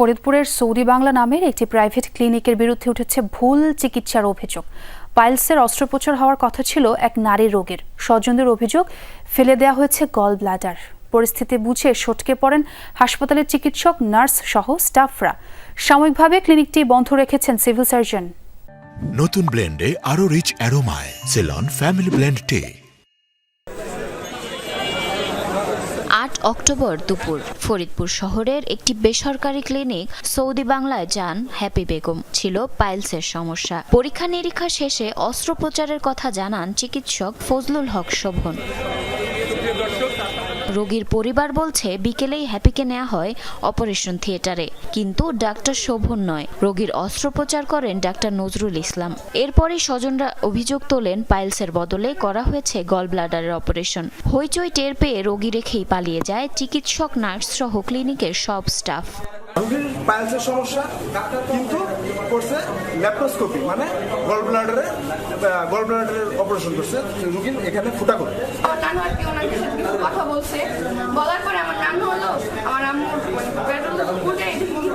ফরিদপুরের সৌদি বাংলা নামের একটি প্রাইভেট ক্লিনিকের বিরুদ্ধে উঠেছে ভুল চিকিৎসার অভিযোগ। পাইলসের অস্ত্রোপচার হওয়ার কথা ছিল এক নারী রোগের। স্বজনদের অভিযোগ, ফেলে দেওয়া হয়েছে গল ব্লাডার। পরিস্থিতি বুঝে সটকে পড়েন হাসপাতালের চিকিৎসক, নার্স সহ স্টাফরা। সাময়িকভাবে ক্লিনিকটি বন্ধ রেখেছেন সিভিল সার্জন। নতুন ব্লেন্ডে আরও রিচ অ্যারোমায়। সেলন, ফ্যামিলি ব্লেন্ড টে। অক্টোবর দুপুর। ফরিদপুর শহরের একটি বেসরকারি ক্লিনিক সৌদি বাংলায় যান হ্যাপি বেগম। ছিল পাইলসের সমস্যা। পরীক্ষা নিরীক্ষা শেষে অস্ত্রোপচারের কথা জানান চিকিৎসক ফজলুল হক শোভন। রোগীর পরিবার বলছে, বিকেলেই হ্যাপিকে নেওয়া হয় অপারেশন থিয়েটারে। কিন্তু ডাক্তার শোভন নয়। রোগীর অস্ত্রোপচার করেন ডাক্তার নজরুল ইসলাম। এরপরই স্বজনরা অভিযোগ তোলেন, পাইলসের বদলে করা হয়েছে গল ব্লাডারের অপারেশন। হইচই টের পেয়ে রোগী রেখেই পালিয়ে যায় চিকিৎসক নার্স সহ ক্লিনিকের সব স্টাফ। রোগীর পায়েলসের সমস্যা, কিন্তু করছে ল্যাপ্রোস্কোপি মানে গল ব্লাডারে গল ব্লাডারের অপারেশন করছে রুগীর, এখানে ফুটা করে। কথা বলছে। বলার পরে আমার নাম হলো, আমার আম্মুর পেট্রোল উঠে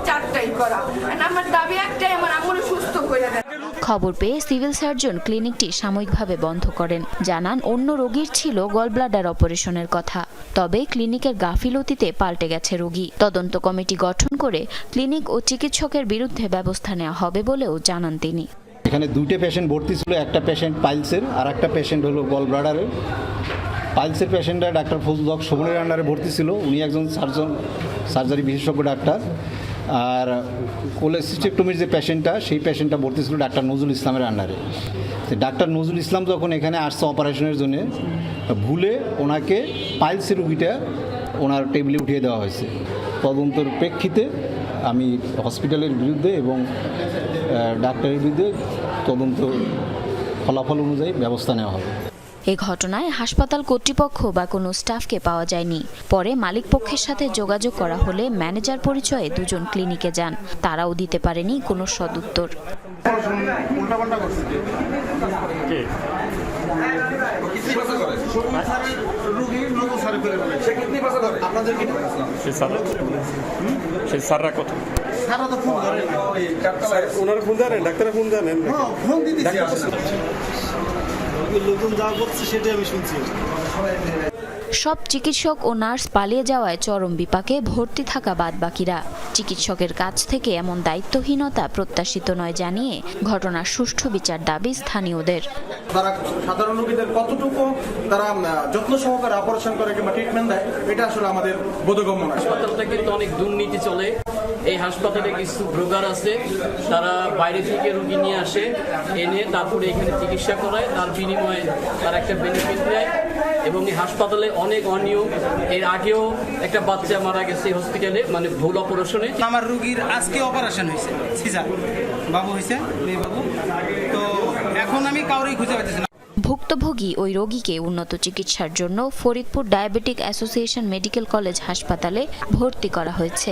চারটাই করা আর আমার দাবি একটাই আমার আম্মুর সুস্থ করে দেন খবর পেয়ে সিভিল সার্জন ক্লিনিকটি সাময়িকভাবে বন্ধ করেন। জানান, অন্য রোগীর ছিল গলব্লাডার অপারেশনের কথা। তবে ক্লিনিকের গাফিলতিতে পাল্টে গেছে রোগী। তদন্ত কমিটি গঠন করে ক্লিনিক ও চিকিৎসকের বিরুদ্ধে ব্যবস্থা নেওয়া হবে বলেও জানান তিনি। এখানে দুইটা পেশেন্ট ভর্তি ছিল, একটা পেশেন্ট পাইলসের আর একটা পেশেন্ট হলো গল ব্লাডারের পাইলসের পেশেন্টরা ডাক্তার ফজলুল হক শোভনের আন্ডারে ভর্তি ছিল। উনি একজন সার্জন, সার্জারি বিশেষজ্ঞ ডাক্তার। আর কোলেসিস্টেক্টমির যে পেশেন্টটা সেই পেশেন্টটা ভর্তি ছিল ডাক্তার নজরুল ইসলামের আন্ডারে তো ডাক্তার নজরুল ইসলাম যখন এখানে আসছে অপারেশনের জন্য, ভুলে ওনাকে পাইলসের রুগীটা ওনার টেবিলে উঠিয়ে দেওয়া হয়েছে। তদন্তর প্রেক্ষিতে আমি হসপিটালের বিরুদ্ধে এবং ডাক্তারের বিরুদ্ধে তদন্ত ফলাফল অনুযায়ী ব্যবস্থা নেওয়া হবে। এ ঘটনায় হাসপাতাল কর্তৃপক্ষ বা কোনো স্টাফকে পাওয়া যায়নি। পরে মালিক পক্ষের সাথে যোগাযোগ করা হলে ম্যানেজার পরিচয়ে দুজন ক্লিনিকে যান। তারাও দিতে পারেনি কোনো সদুত্তর। ওনারা ফোন জানেন লোকজন যা করছে সেটাই আমি শুনছি। সব চিকিৎসক ও নার্স পালিয়ে যাওয়ায় চরম বিপাকে ভর্তি থাকা বাদ বাকিরা চিকিৎসকের কাছ থেকে এমন দায়িত্বহীনতা প্রত্যাশিত নয় জানিয়ে ঘটনার সুষ্ঠু বিচার দাবি স্থানীয়দের। তারা সাধারণ রোগীদের কতটুকু তারা যত্ন সহকারে অপারেশন করে কিংবা ট্রিটমেন্ট দেয় এটা আসলে আমাদের বোধগম্য না হাসপাতালটা কিন্তু অনেক দুর্নীতি চলে। এই হাসপাতালে কিছু ব্রোকার আছে তারা বাইরে থেকে রুগী নিয়ে আসে এনে তারপরে এখানে চিকিৎসা করায় তার বিনিময়ে তার একটা বেনিফিট নেয় এবং এই হাসপাতালে অনেক অনিয়ম এর আগেও একটা বাচ্চা মারা গেছে হসপিটালে মানে ভুল অপারেশনে আমার রুগীর আজকে অপারেশন হয়েছে সিজার বাবু হয়েছে মেয়ে বাবু। তো এখন আমি কাউরেই খুঁজে পাইতেছি না। ভুক্তভোগী ওই রোগীকে উন্নত চিকিৎসার জন্য Faridpur diabetic association medical college হাসপাতালে ভর্তি করা হয়েছে।